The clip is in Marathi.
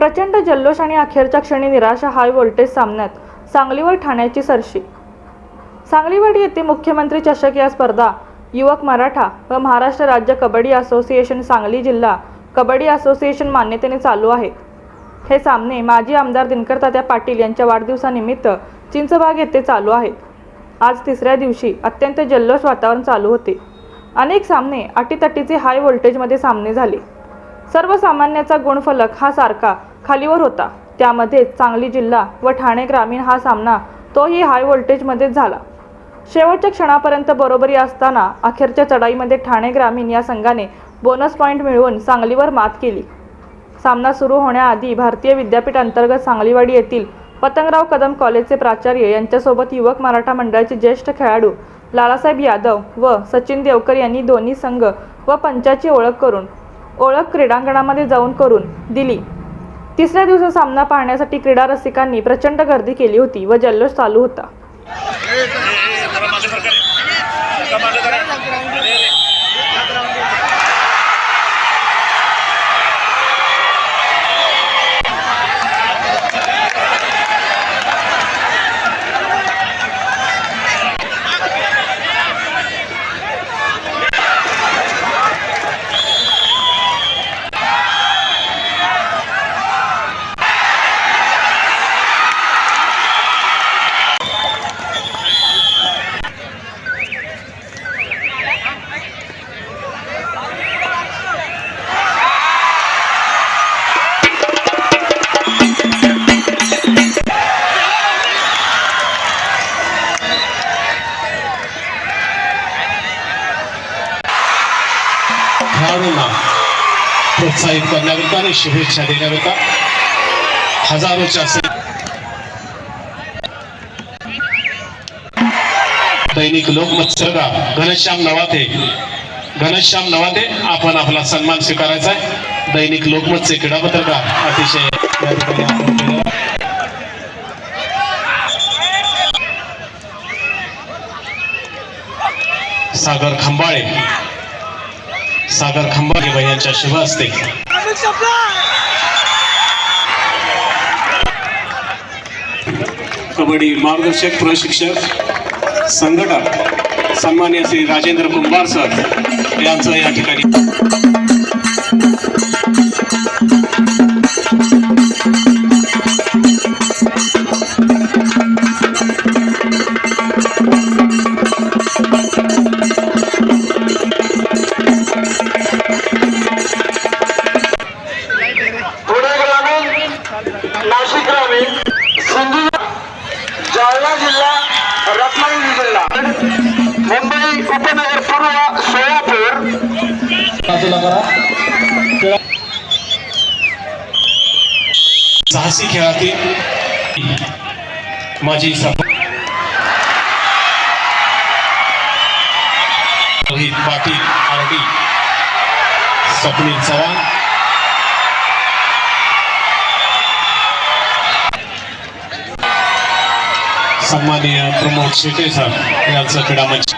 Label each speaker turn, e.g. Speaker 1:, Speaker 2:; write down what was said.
Speaker 1: प्रचंड जल्लोष आणि अखेरच्या क्षणी निराशा हाय व्होल्टेज सामन्यात सांगलीवर ठाण्याची सरशी. सांगलीवाडी येथे मुख्यमंत्री चषक या स्पर्धा युवक मराठा व महाराष्ट्र राज्य कबड्डी असोसिएशन सांगली जिल्हा कबड्डी असोसिएशन मान्यतेने चालू आहेत हे सामने माजी आमदार दिनकर तात्या पाटील यांच्या वाढदिवसानिमित्त चिंचबाग येथे चालू आहेत. आज तिसऱ्या दिवशी अत्यंत जल्लोष वातावरण चालू होते. अनेक सामने अटीतटीचे हाय व्होल्टेजमध्ये सामने झाले. सर्वसामान्याचा गुणफलक हा सारखा खालीवर होता. त्यामध्ये सांगली जिल्हा व ठाणे ग्रामीण हा सामना तोही हाय व्होल्टेजमध्येच झाला. शेवटच्या क्षणापर्यंत बरोबरी असताना अखेरच्या चढाईमध्ये ठाणे ग्रामीण या संघाने बोनस पॉईंट मिळवून सांगलीवर मात केली. सामना सुरू होण्याआधी भारतीय विद्यापीठ अंतर्गत सांगलीवाडी येथील पतंगराव कदम कॉलेजचे प्राचार्य यांच्यासोबत युवक मराठा मंडळाचे ज्येष्ठ खेळाडू लालासाहेब यादव व सचिन देवकर यांनी दोन्ही संघ व पंचाची ओळख करून ओळख क्रीडांगणामध्ये जाऊन करून दिली. तिसऱ्या दिवसा सामना पाहण्यासाठी क्रीडा रसिकांनी प्रचंड गर्दी केली होती व जल्लोष चालू होता.
Speaker 2: खेळाडूंना प्रोत्साहित करण्याकरिता आणि शुभेच्छा देण्याकरिता हजारोच्या दैनिक लोकमत घनश्याम नवाते. घनश्याम नवाते आपण आपला सन्मान स्वीकारायचा आहे. दैनिक लोकमतचे क्रीडा पत्रकार अतिशय सागर खंबाळे. सागर खंबाळे यांच्या शुभ हस्ते. कबड्डी मार्गदर्शक प्रशिक्षक संघटक सन्मान्य श्री राजेंद्र कुंभार सर यांचं या ठिकाणी
Speaker 3: मुंबई उपनगर पूर्व सोलापूर.
Speaker 2: साहसी खेळातील माझी रोहित पाटील आरडी स्वप्नील चव्हाण. सन्माननीय प्रमोद शेटे सर यांचं क्रीडा मंच